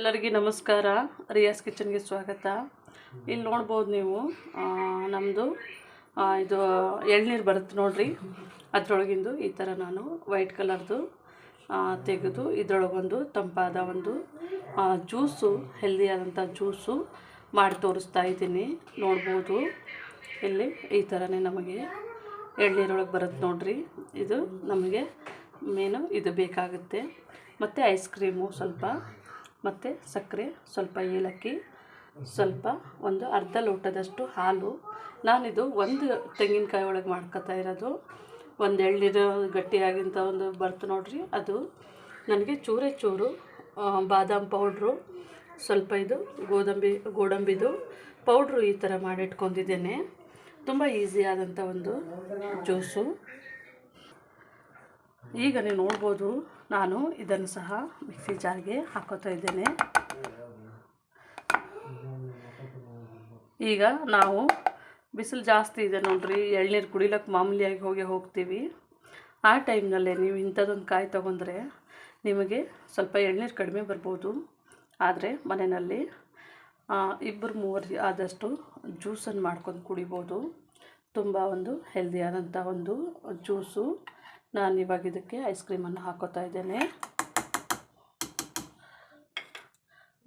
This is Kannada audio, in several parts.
ಎಲ್ಲರಿಗೂ ನಮಸ್ಕಾರ. ರಿಯಾಸ್ ಕಿಚನ್ಗೆ ಸ್ವಾಗತ. ಇಲ್ಲಿ ನೋಡ್ಬೋದು ನೀವು ನಮ್ಮದು ಇದು ಎಳ್ನೀರು ಬರುತ್ತೆ ನೋಡ್ರಿ. ಅದರೊಳಗಿಂದು ಈ ಥರ ನಾನು ವೈಟ್ ಕಲರ್ದು ತೆಗೆದು ಇದರೊಳಗೊಂದು ತಂಪಾದ ಒಂದು ಜ್ಯೂಸು ಹೆಲ್ದಿಯಾದಂಥ ಜ್ಯೂಸು ಮಾಡಿ ತೋರಿಸ್ತಾ ಇದ್ದೀನಿ. ನೋಡ್ಬೋದು ಇಲ್ಲಿ ಈ ಥರನೇ ನಮಗೆ ಎಳ್ನೀರೊಳಗೆ ಬರುತ್ತೆ ನೋಡ್ರಿ. ಇದು ನಮಗೆ ಮೇನು ಇದು ಬೇಕಾಗುತ್ತೆ. ಮತ್ತು ಐಸ್ ಕ್ರೀಮು ಸ್ವಲ್ಪ ಮತ್ತು ಸಕ್ಕರೆ, ಸ್ವಲ್ಪ ಏಲಕ್ಕಿ, ಸ್ವಲ್ಪ ಒಂದು ಅರ್ಧ ಲೋಟದಷ್ಟು ಹಾಲು. ನಾನಿದು ಒಂದು ತೆಂಗಿನಕಾಯಿ ಒಳಗೆ ಮಾಡ್ಕೊತಾ ಇರೋದು. ಒಂದು ಎಳ್ನೀರು ಗಟ್ಟಿಯಾಗಿಂಥ ಒಂದು ಬರ್ತು ನೋಡ್ರಿ. ಅದು ನನಗೆ ಚೂರೇ ಚೂರು ಬಾದಾಮ್ ಪೌಡ್ರು, ಸ್ವಲ್ಪ ಇದು ಗೋದಂಬಿ ಗೋಡಂಬಿದು ಪೌಡ್ರು ಈ ಥರ ಮಾಡಿಟ್ಕೊಂಡಿದ್ದೇನೆ. ತುಂಬ ಈಸಿ ಆದಂಥ ಒಂದು ಜ್ಯೂಸು. ಈಗ ನೀವು ನೋಡ್ಬೋದು, ನಾನು ಇದನ್ನು ಸಹ ಮಿಕ್ಸಿ ಜಾರ್ಗೆ ಹಾಕೋತಾ ಇದ್ದೇನೆ. ಈಗ ನಾವು ಬಿಸಿಲು ಜಾಸ್ತಿ ಇದೆ ನೋಡ್ರಿ, ಎಳ್ನೀರು ಕುಡಿಲಕ್ಕೆ ಮಾಮೂಲಿಯಾಗಿ ಹೋಗಿ ಹೋಗ್ತೀವಿ. ಆ ಟೈಮ್ನಲ್ಲೇ ನೀವು ಇಂಥದ್ದೊಂದು ಕಾಯಿ ತೊಗೊಂಡ್ರೆ ನಿಮಗೆ ಸ್ವಲ್ಪ ಎಳ್ನೀರು ಕಡಿಮೆ ಬರ್ಬೋದು. ಆದರೆ ಮನೆಯಲ್ಲಿ ಇಬ್ಬರು ಮೂವರು ಆದಷ್ಟು ಜ್ಯೂಸನ್ನು ಮಾಡ್ಕೊಂಡು ಕುಡಿಬೋದು. ತುಂಬ ಒಂದು ಹೆಲ್ದಿಯಾದಂಥ ಒಂದು ಜ್ಯೂಸು. ನಾನು ಇವಾಗ ಇದಕ್ಕೆ ಐಸ್ ಕ್ರೀಮನ್ನು ಹಾಕೋತಾ ಇದ್ದೇನೆ.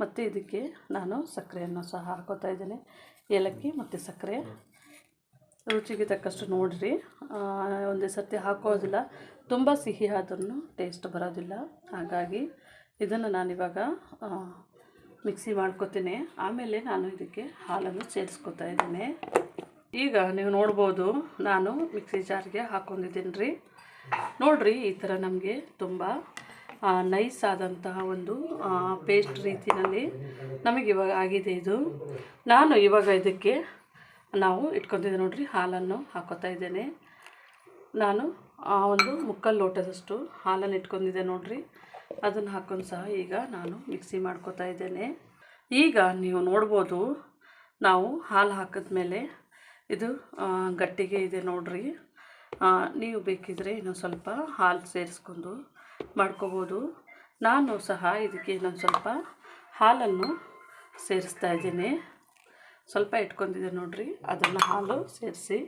ಮತ್ತು ಇದಕ್ಕೆ ನಾನು ಸಕ್ಕರೆಯನ್ನು ಸಹ ಹಾಕೋತಾ ಇದ್ದೇನೆ. ಏಲಕ್ಕಿ ಮತ್ತು ಸಕ್ಕರೆ. ರುಚಿಗೆ ತಕ್ಕಷ್ಟು ನೋಡಿರಿ. ಒಂದೇ ಸರ್ತಿ ಹಾಕೋದಿಲ್ಲ. ತುಂಬ ಸಿಹಿ ಆದ್ರೂ ಟೇಸ್ಟ್ ಬರೋದಿಲ್ಲ. ಹಾಗಾಗಿ ಇದನ್ನು ನಾನಿವಾಗ ಮಿಕ್ಸಿ ಮಾಡ್ಕೊತೀನಿ. ಆಮೇಲೆ ನಾನು ಇದಕ್ಕೆ ಹಾಲನ್ನು ಸೇರಿಸ್ಕೊತಾ ಇದ್ದೀನಿ. ಈಗ ನೀವು ನೋಡ್ಬೋದು ನಾನು ಮಿಕ್ಸಿ ಜಾರ್ಗೆ ಹಾಕೊಂಡಿದ್ದೀನಿ ರೀ ನೋಡ್ರಿ ಈ ಥರ ನಮಗೆ ತುಂಬ ನೈಸ್ ಆದಂತಹ ಒಂದು ಪೇಸ್ಟ್ ರೀತಿಯಲ್ಲಿ ನಮಗೆ ಇವಾಗ ಆಗಿದೆ ಇದು. ನಾನು ಇವಾಗ ಇದಕ್ಕೆ ನಾವು ಇಟ್ಕೊತಿದ್ದೆ ನೋಡ್ರಿ, ಹಾಲನ್ನು ಹಾಕೋತಾ ಇದ್ದೇನೆ. ನಾನು ಆ ಒಂದು ಮುಕ್ಕಲ್ ಲೋಟದಷ್ಟು ಹಾಲನ್ನು ಇಟ್ಕೊಂಡಿದ್ದೆ ನೋಡ್ರಿ. ಅದನ್ನು ಹಾಕೊಂಡು ಸಹ ಈಗ ನಾನು ಮಿಕ್ಸಿ ಮಾಡ್ಕೊತಾ ಇದ್ದೇನೆ. ಈಗ ನೀವು ನೋಡ್ಬೋದು, ನಾವು ಹಾಲು ಹಾಕಿದ್ಮೇಲೆ ಇದು ಗಟ್ಟಿಗೆ ಇದೆ ನೋಡ್ರಿ. ನೀವು ಬೇಕಿದ್ರೆ ಇನ್ನೊಂದು ಸ್ವಲ್ಪ ಹಾಲು ಸೇರಿಸ್ಕೊಂಡು ಮಾಡ್ಕೋಬೋದು. ನಾನು ಸಹ ಇದಕ್ಕೆ ಇನ್ನೊಂದು ಸ್ವಲ್ಪ ಹಾಲನ್ನು ಸೇರಿಸ್ತಾ ಇದ್ದೀನಿ. ಸ್ವಲ್ಪ ಇಟ್ಕೊಂಡಿದ್ದೆ ನೋಡ್ರಿ. ಅದನ್ನು ಹಾಲು ಸೇರಿಸಿ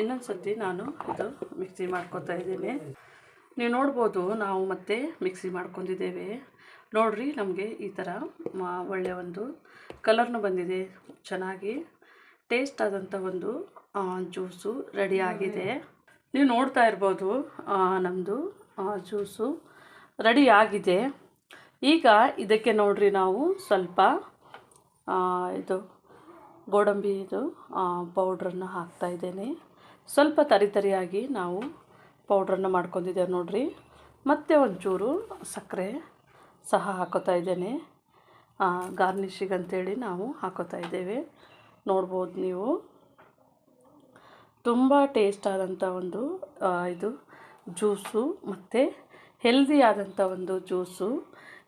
ಇನ್ನೊಂದು ಸರ್ತಿ ನಾನು ಇದು ಮಿಕ್ಸಿ ಮಾಡ್ಕೊತಾ ಇದ್ದೀನಿ. ನೀವು ನೋಡ್ಬೋದು ನಾವು ಮತ್ತೆ ಮಿಕ್ಸಿ ಮಾಡ್ಕೊಂಡಿದ್ದೇವೆ. ನೋಡ್ರಿ ನಮಗೆ ಈ ಥರ ಒಳ್ಳೆಯ ಒಂದು ಕಲರ್ನು ಬಂದಿದೆ. ಚೆನ್ನಾಗಿ ಟೇಸ್ಟ್ ಆದಂಥ ಒಂದು ಜ್ಯೂಸು ರೆಡಿ ಆಗಿದೆ. ನೀವು ನೋಡ್ತಾ ಇರ್ಬೋದು ನಮ್ಮದು ಜ್ಯೂಸು ರೆಡಿ ಆಗಿದೆ. ಈಗ ಇದಕ್ಕೆ ನೋಡ್ರಿ ನಾವು ಸ್ವಲ್ಪ ಇದು ಗೋಡಂಬಿ ಇದು ಪೌಡ್ರನ್ನು ಹಾಕ್ತಾ ಇದ್ದೇನೆ. ಸ್ವಲ್ಪ ತರಿ ತರಿಯಾಗಿ ನಾವು ಪೌಡ್ರನ್ನು ಮಾಡ್ಕೊಂಡಿದ್ದೇವೆ ನೋಡ್ರಿ. ಮತ್ತು ಒಂಚೂರು ಸಕ್ಕರೆ ಸಹ ಹಾಕೋತಾ ಇದ್ದೇನೆ. ಗಾರ್ನಿಷಿಗೆ ಅಂತೇಳಿ ನಾವು ಹಾಕೋತಾ ಇದ್ದೇವೆ. ನೋಡ್ಬೋದು ನೀವು. ತುಂಬ ಟೇಸ್ಟ್ ಆದಂಥ ಒಂದು ಇದು ಜ್ಯೂಸು ಮತ್ತು ಹೆಲ್ದಿ ಆದಂಥ ಒಂದು ಜ್ಯೂಸು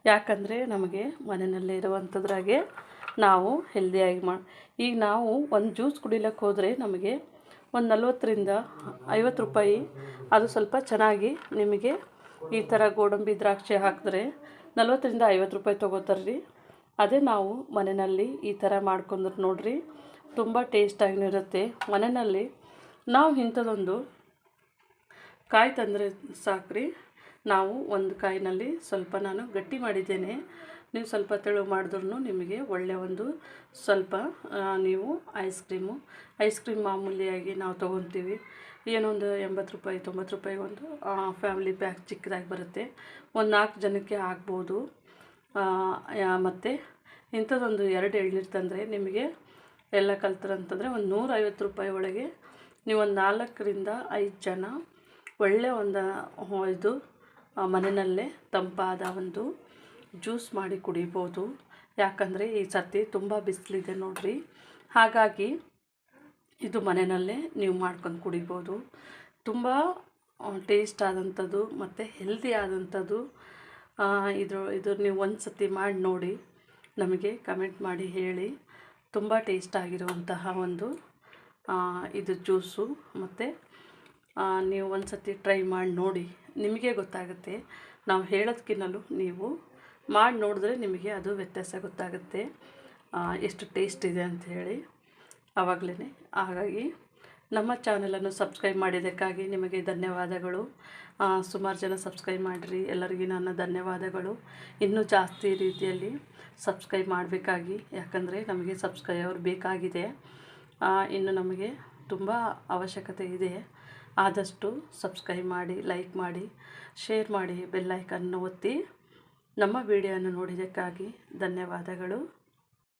ಯಾಕಂದರೆ ನಮಗೆ ಮನೆಯಲ್ಲೇ ಇರುವಂಥದ್ರಾಗೆ ನಾವು ಹೆಲ್ದಿಯಾಗಿ ಮಾಡಿ ಈಗ ನಾವು ಒಂದು ಜ್ಯೂಸ್ ಕುಡಿಲಕ್ಕೆ ಹೋದರೆ ನಮಗೆ ಒಂದು ನಲ್ವತ್ತರಿಂದ ಐವತ್ತು ರೂಪಾಯಿ, ಅದು ಸ್ವಲ್ಪ ಚೆನ್ನಾಗಿ ನಿಮಗೆ ಈ ಥರ ಗೋಡಂಬಿ ದ್ರಾಕ್ಷಿ ಹಾಕಿದ್ರೆ ನಲ್ವತ್ತರಿಂದ ಐವತ್ತು ರೂಪಾಯಿ ತೊಗೋತಾರೆ ರೀ ಅದೇ ನಾವು ಮನೆಯಲ್ಲಿ ಈ ಥರ ಮಾಡ್ಕೊಂಡ್ರೆ ನೋಡ್ರಿ, ತುಂಬ ಟೇಸ್ಟಾಗಿನೂ ಇರುತ್ತೆ ಮನೆಯಲ್ಲಿ ನಾವು ಇಂಥದ್ದೊಂದು ಕಾಯಿ ತಂದರೆ ಸಾಕ್ರಿ. ನಾವು ಒಂದು ಕಾಯಿನಲ್ಲಿ ಸ್ವಲ್ಪ ನಾನು ಗಟ್ಟಿ ಮಾಡಿದ್ದೇನೆ. ನೀವು ಸ್ವಲ್ಪ ತೆಳು ಮಾಡಿದ್ರೂ ನಿಮಗೆ ಒಳ್ಳೆಯ ಒಂದು ಸ್ವಲ್ಪ ನೀವು ಐಸ್ ಕ್ರೀಮು ಐಸ್ ಕ್ರೀಮ್ ಮಾಮೂಲಿಯಾಗಿ ನಾವು ತೊಗೊತೀವಿ. ಏನೊಂದು ಎಂಬತ್ತು ರೂಪಾಯಿ, ತೊಂಬತ್ತು ರೂಪಾಯಿ ಒಂದು ಫ್ಯಾಮಿಲಿ ಪ್ಯಾಕ್ ಚಿಕ್ಕದಾಗಿ ಬರುತ್ತೆ. ಒಂದು ನಾಲ್ಕು ಜನಕ್ಕೆ ಆಗ್ಬೋದು. ಮತ್ತು ಇಂಥದ್ದೊಂದು ಎರಡು ಎಳ್ನೀರು ತಂದರೆ ನಿಮಗೆ ಎಲ್ಲ ಕಲ್ತರಂತಂದರೆ ಒಂದು ನೂರೈವತ್ತು ರೂಪಾಯಿ ಒಳಗೆ ನೀವು ಒಂದು ನಾಲ್ಕರಿಂದ ಐದು ಜನ ಒಳ್ಳೆಯ ಒಂದು ಇದು ಮನೆಯಲ್ಲೇ ತಂಪಾದ ಒಂದು ಜ್ಯೂಸ್ ಮಾಡಿ ಕುಡಿಬೋದು. ಯಾಕಂದರೆ ಈ ಸರ್ತಿ ತುಂಬ ಬಿಸಿಲಿದೆ ನೋಡಿರಿ. ಹಾಗಾಗಿ ಇದು ಮನೆಯಲ್ಲೇ ನೀವು ಮಾಡ್ಕೊಂಡು ಕುಡಿಬೋದು. ತುಂಬ ಟೇಸ್ಟ್ ಆದಂಥದ್ದು ಮತ್ತು ಹೆಲ್ದಿ ಆದಂಥದ್ದು ಇದು ಇದು ನೀವು ಒಂದು ಸತಿ ಮಾಡಿ ನೋಡಿ, ನಮಗೆ ಕಮೆಂಟ್ ಮಾಡಿ ಹೇಳಿ. ತುಂಬ ಟೇಸ್ಟ್ ಆಗಿರುವಂತಹ ಒಂದು ಇದು ಜ್ಯೂಸು ಮತ್ತು ನೀವು ಒಂದು ಸತಿ ಟ್ರೈ ಮಾಡಿ ನೋಡಿ. ನಿಮಗೆ ಗೊತ್ತಾಗುತ್ತೆ. ನಾವು ಹೇಳೋದಕ್ಕಿನ್ನಲು ನೀವು ಮಾಡಿ ನೋಡಿದ್ರೆ ನಿಮಗೆ ಅದು ವ್ಯತ್ಯಾಸ ಗೊತ್ತಾಗುತ್ತೆ. ಎಷ್ಟು ಟೇಸ್ಟ್ ಇದೆ ಅಂತ ಹೇಳಿ. ಆವಾಗಲೇ ಹಾಗಾಗಿ ನಮ್ಮ ಚಾನಲನ್ನು ಸಬ್ಸ್ಕ್ರೈಬ್ ಮಾಡಿದ್ದಕ್ಕಾಗಿ ನಿಮಗೆ ಧನ್ಯವಾದಗಳು. ಸುಮಾರು ಜನ ಸಬ್ಸ್ಕ್ರೈಬ್ ಮಾಡಿರಿ. ಎಲ್ಲರಿಗೂ ನನ್ನ ಧನ್ಯವಾದಗಳು. ಇನ್ನೂ ಜಾಸ್ತಿ ರೀತಿಯಲ್ಲಿ ಸಬ್ಸ್ಕ್ರೈಬ್ ಮಾಡಬೇಕಾಗಿ, ಯಾಕಂದರೆ ನಮಗೆ ಸಬ್ಸ್ಕ್ರೈಬರ್ ಬೇಕಾಗಿದೆ. ಇನ್ನು ನಮಗೆ ತುಂಬ ಅವಶ್ಯಕತೆ ಇದೆ. ಆದಷ್ಟು ಸಬ್ಸ್ಕ್ರೈಬ್ ಮಾಡಿ, ಲೈಕ್ ಮಾಡಿ, ಶೇರ್ ಮಾಡಿ ಬೆಲ್ಲೈಕನ್ನು ಒತ್ತಿ. ನಮ್ಮ ವಿಡಿಯೋನ ನೋಡಿದ್ದಕ್ಕಾಗಿ ಧನ್ಯವಾದಗಳು.